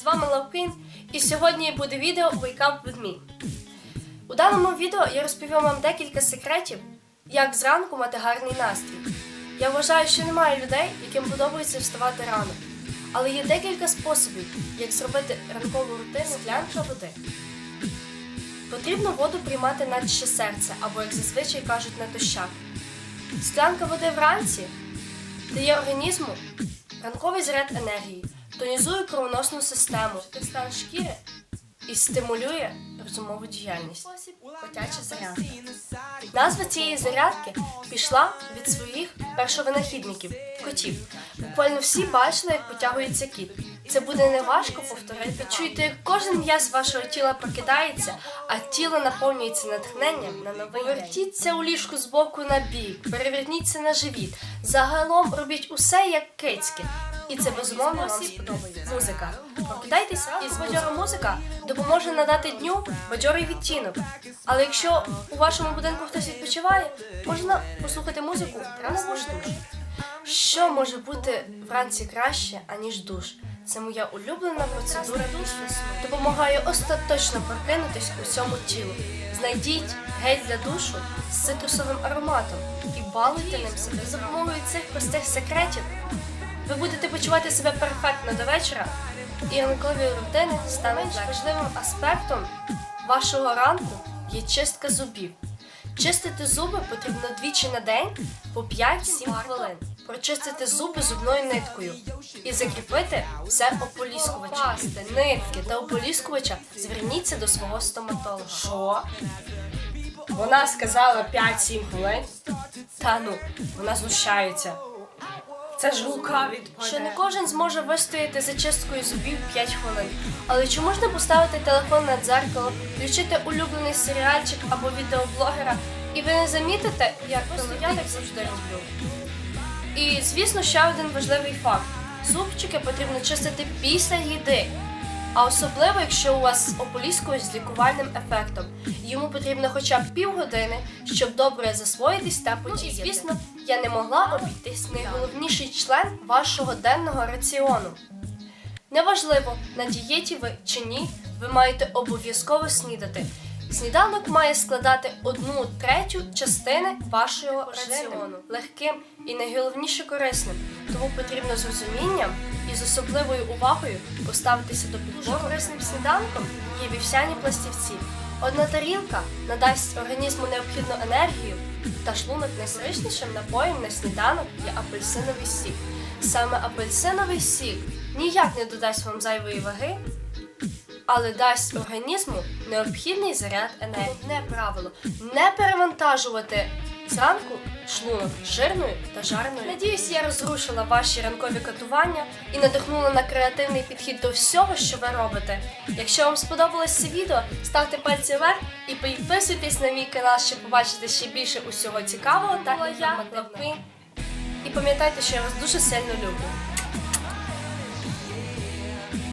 З вами Лавкін, і сьогодні буде відео Wake Up With Me. У даному відео я розповім вам декілька секретів, як зранку мати гарний настрій. Я вважаю, що немає людей, яким подобається вставати рано. Але є декілька способів, як зробити ранкову рутину склянка води. Потрібно воду приймати наче серце, або, як зазвичай кажуть, натощак. Склянка води вранці дає організму ранковий заряд енергії, тонізує кровоносну систему, стан шкіри і стимулює розумову діяльність. Котяча зарядка. Назва цієї зарядки пішла від своїх першовинахідників котів. Буквально всі бачили, як потягується кіт. Це буде неважко повторити. Чуєте, як кожен м'яз вашого тіла прокидається, а тіло наповнюється натхненням на новий Повертіться у ліжку з боку на бік, переверніться на живіт. Загалом робіть усе як кицьки. І це безумовно. Музика. Прокидайтесь і бадьора музика допоможе надати дню бадьорий відтінок. Але якщо у вашому будинку хтось відпочиває, можна послухати музику прямо в душ. Що може бути вранці краще, аніж душ? Це моя улюблена процедура душу. Допомагає остаточно прокинутись усьому тілу. Знайдіть гель для душу з цитрусовим ароматом і балуйте ним себе. За допомогою цих простих секретів ви будете почувати себе перфектно до вечора, і ранкові рутини стануть важливим аспектом вашого ранку є чистка зубів. Чистити зуби потрібно двічі на день по 5-7 хвилин. Прочистити зуби зубною ниткою і закріпити все ополіскувачем. Пасти, нитки та ополіскувача зверніться до свого стоматолога. Що? Вона сказала 5-7 хвилин. Та ну, Вона знущається. Це ж рука відпаде. що не кожен зможе вистояти за чисткою зубів 5 хвилин. Але чи можна поставити телефон над дзеркало, включити улюблений серіальчик або відеоблогера, і ви не замітите, як так завжди роблю. І звісно, ще один важливий факт: зубчики потрібно чистити після їди. А особливо, якщо у вас ополіскувач з лікувальним ефектом. Йому потрібно хоча б півгодини, щоб добре засвоїтись та подіяти. І, звісно, я не могла обійтись найголовніший член вашого денного раціону. Неважливо, на дієті ви чи ні, ви маєте обов'язково снідати. Сніданок має складати одну третю частини вашого раціону легким і найголовніше корисним. Тому потрібно з розумінням і з особливою увагою поставитися до підбору. корисним сніданком є вівсяні пластівці. Одна тарілка надасть організму необхідну енергію, та шлунок найсричнішим напоєм на сніданок є апельсиновий сік. Саме апельсиновий сік ніяк не додасть вам зайвої ваги, але дасть організму необхідний заряд енергії. Одне правило не перевантажувати зранку шлунок жирною та жарною. Надіюсь, я розрушила ваші ранкові катування і надихнула на креативний підхід до всього, що ви робите. Якщо вам сподобалось це відео, ставте пальці вверх і підписуйтесь на мій канал, щоб побачити ще більше усього цікавого та інформативного. І пам'ятайте, що я вас дуже сильно люблю.